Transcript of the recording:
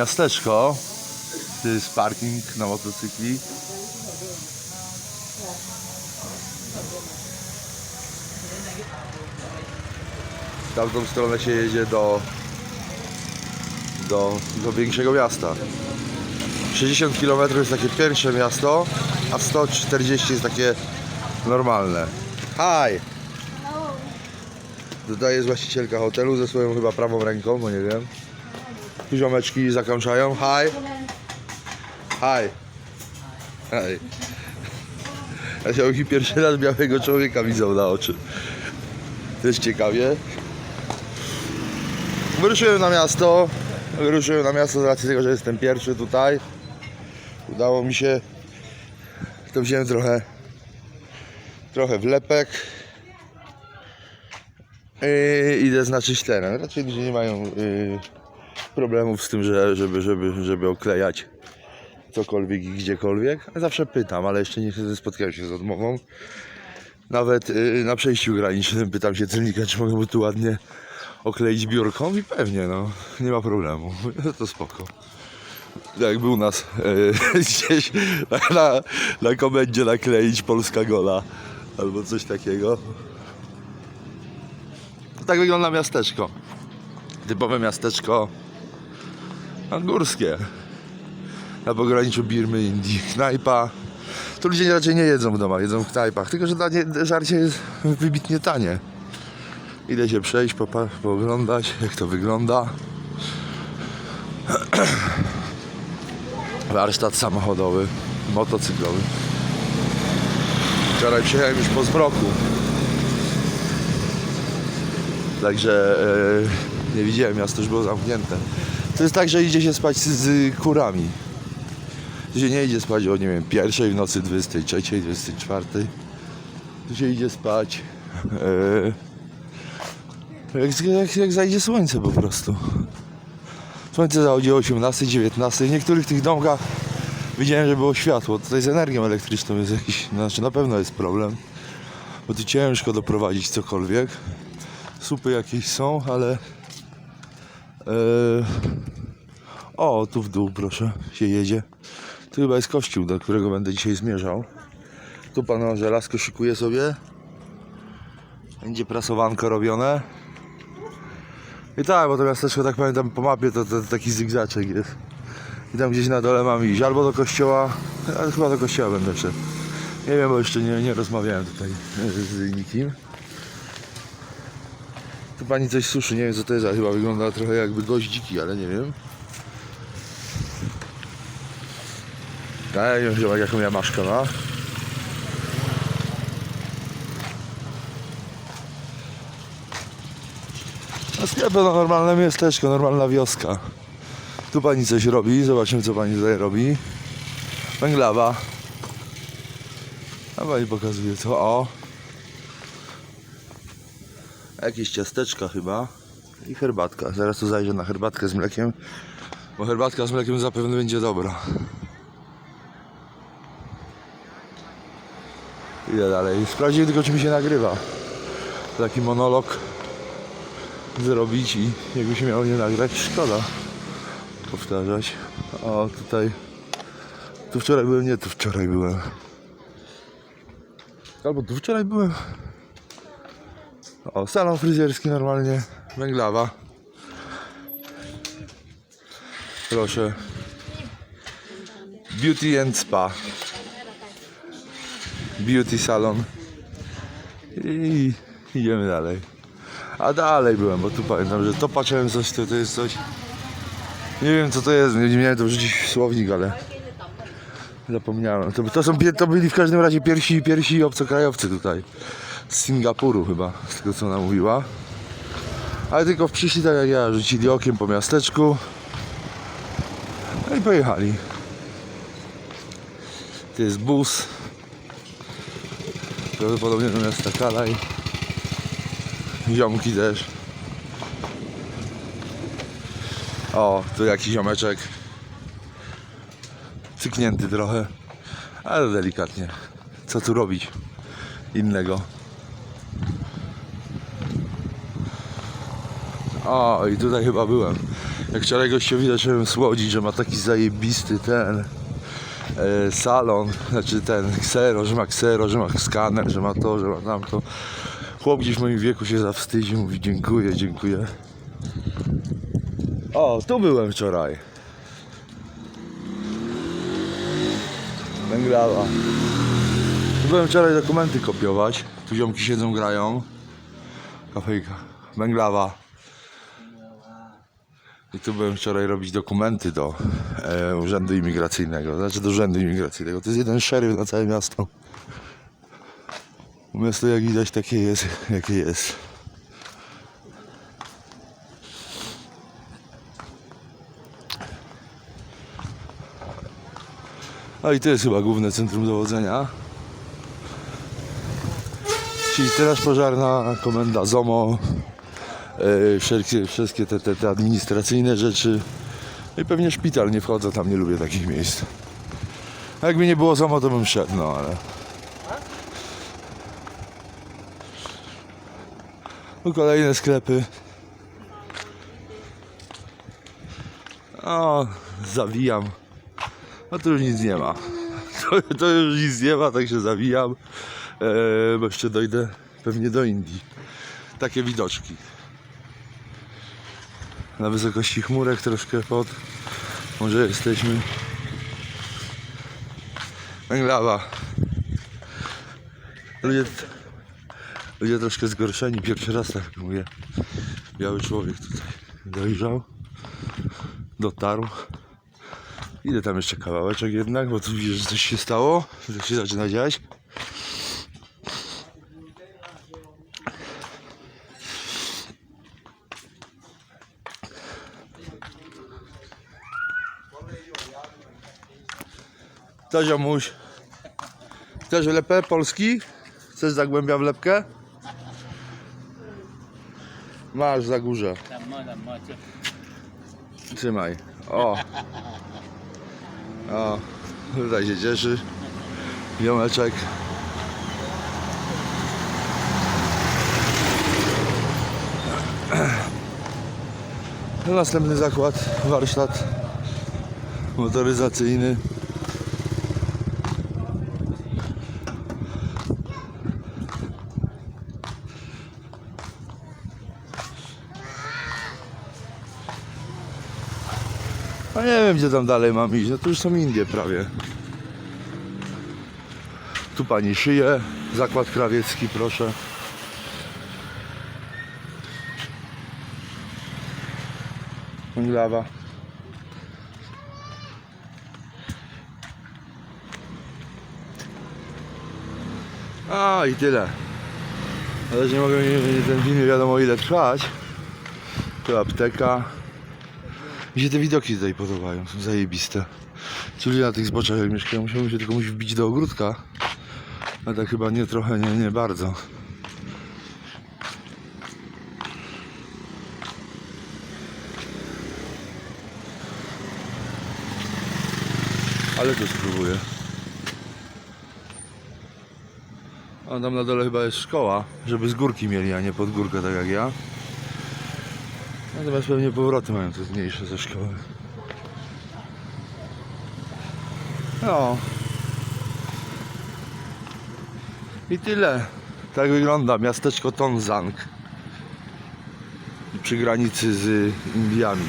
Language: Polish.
miasteczko. To jest parking na motocykli. W tamtą stronę się jedzie do, do, do większego miasta. 60 km jest takie pierwsze miasto, a 140 jest takie normalne. Hi! Tutaj jest właścicielka hotelu ze swoją chyba prawą ręką, bo nie wiem. Tu ziomeczki zakończają. Hi! Hi! Hi! Ja się pierwszy raz białego człowieka widzą na oczy. To jest ciekawie. Wyruszyłem na miasto. Wyruszyłem na miasto z racji tego, że jestem pierwszy tutaj. Udało mi się. To wziąłem trochę trochę wlepek. I idę znaczyć teren. Raczej ludzie nie mają yy, problemów z tym, że, żeby, żeby, żeby oklejać cokolwiek i gdziekolwiek. Zawsze pytam, ale jeszcze nie spotkałem się z odmową. Nawet yy, na przejściu granicznym pytam się celnika, czy mogę tu ładnie okleić biurką i pewnie, no, nie ma problemu. To spoko. Jakby u nas yy, gdzieś na, na komendzie nakleić Polska Gola albo coś takiego. Tak wygląda miasteczko. Typowe miasteczko no, górskie. Na pograniczu Birmy, Indii. Knajpa. Tu ludzie raczej nie jedzą w domach, jedzą w knajpach. Tylko, że danie, żarcie jest wybitnie tanie. Idę się przejść, popa- pooglądać, jak to wygląda. Warsztat samochodowy, motocyklowy. Wczoraj przyjechałem już po zmroku. Także e, nie widziałem, miasto już było zamknięte. To jest tak, że idzie się spać z, kurami. Tu się nie idzie spać o nie wiem, pierwszej w nocy, 23, 24. Tu się idzie spać. E, jak, jak, jak zajdzie słońce po prostu. Słońce zachodzi o 18, 19. W niektórych tych domkach widziałem, że było światło. Tutaj z energią elektryczną jest jakiś, znaczy na pewno jest problem. Bo tu ciężko doprowadzić cokolwiek. Supy jakieś są, ale... E, o, tu w dół proszę, się jedzie. Tu chyba jest kościół, do którego będę dzisiaj zmierzał. Tu pan żelazko szykuje sobie. Będzie prasowanko robione. I tak, bo to miasteczko, tak pamiętam po mapie, to, to, taki zygzaczek jest. I tam gdzieś na dole mam iść albo do kościoła, ale chyba do kościoła będę szedł. Nie wiem, bo jeszcze nie, nie rozmawiałem tutaj z nikim. Tu pani coś suszy, nie wiem co to jest, ale chyba wygląda trochę jakby goździki, ale nie wiem. Nie wiem chyba jaką ja maszkę ma. No sklep to normalne miasteczko, normalna wioska. Tu pani coś robi, zobaczymy co pani tutaj robi. Węglawa. A pani pokazuje co, o. Jakieś ciasteczka chyba. I herbatka. Zaraz tu zajrzę na herbatkę z mlekiem. Bo herbatka z mlekiem zapewne będzie dobra. Idę dalej. Sprawdziłem tylko czy mi się nagrywa. Taki monolog zrobić i jakby się miało nie nagrać, szkoda powtarzać. O, tutaj tu wczoraj byłem, nie, tu wczoraj byłem. Albo tu wczoraj byłem. O, salon fryzjerski normalnie, węglawa. Proszę. Beauty and Spa. Beauty salon. I idziemy dalej. A dalej byłem, bo tu pamiętam, że to patrzyłem coś, to, to jest coś. Nie wiem co to jest, nie miałem to wrzucić w słownik, ale zapomniałem. To, to, są, to byli w każdym razie pierwsi, pierwsi obcokrajowcy tutaj. Z Singapuru chyba, z tego co ona mówiła. Ale tylko przyszli tak jak ja, rzucili okiem po miasteczku. No i pojechali. To jest bus. Prawdopodobnie do miasta Kalaj. Ziomki też. O, tu jakiś ziomeczek. Cyknięty trochę. Ale delikatnie. Co tu robić innego? O, i tutaj chyba byłem. Jak wczoraj gościowi zacząłem słodzić, że ma taki zajebisty ten salon, znaczy ten ksero, że ma ksero, że ma skaner, że ma to, że ma tamto. Chłop gdzieś w moim wieku się zawstydził, mówi dziękuję, dziękuję. O, tu byłem wczoraj. Węglawa. Tu byłem wczoraj dokumenty kopiować. Tu ziomki siedzą, grają. Kafejka. Węglawa. I tu byłem wczoraj robić dokumenty do e, Urzędu Imigracyjnego. Znaczy do Urzędu Imigracyjnego. To jest jeden szeryf na całe miasto. Miasto jak widać takie jest, jakie jest. A i to jest chyba główne centrum dowodzenia. Czyli Straż Pożarna, Komenda ZOMO, wszelkie, wszystkie te, te, te administracyjne rzeczy. I pewnie szpital, nie wchodzę tam, nie lubię takich miejsc. Jakby nie było ZOMO, to bym szedł, no ale... Tu kolejne sklepy. O, zawijam. No to już nic nie ma. To, to już nic nie ma, tak się zawijam. Eee, bo jeszcze dojdę pewnie do Indii. Takie widoczki. Na wysokości chmurek troszkę pod. Może jesteśmy. Węglawa. Ludzie, ludzie troszkę zgorszeni. Pierwszy raz tak mówię. Biały człowiek tutaj dojrzał. Dotarł. Idę tam jeszcze kawałeczek jednak, bo tu widzisz, że coś się stało, że się zaczyna dziać. Co ziomuś? Chcesz lepę polski? Chcesz zagłębia w lepkę? Masz za górze. Trzymaj. O. O. Tutaj się cieszy. Ziomeczek. Następny zakład, warsztat motoryzacyjny. A nie wiem gdzie tam dalej mam iść, no to już są Indie prawie. Tu pani szyje, zakład krawiecki proszę. Lawa. A i tyle. Ale nie mogę mi ten film nie wiadomo ile trwać. Tu apteka. Mi się te widoki tutaj podobają, są zajebiste. Ludzie na tych zboczach jak mieszkają, musiałbym się tylko musi wbić do ogródka. A tak chyba nie trochę, nie, nie bardzo. Ale to spróbuję. A tam na dole chyba jest szkoła, żeby z górki mieli, a nie pod górkę tak jak ja. Natomiast pewnie powroty mają te mniejsze ze szkoły. No. I tyle. Tak wygląda miasteczko Tonzang. Przy granicy z Indiami.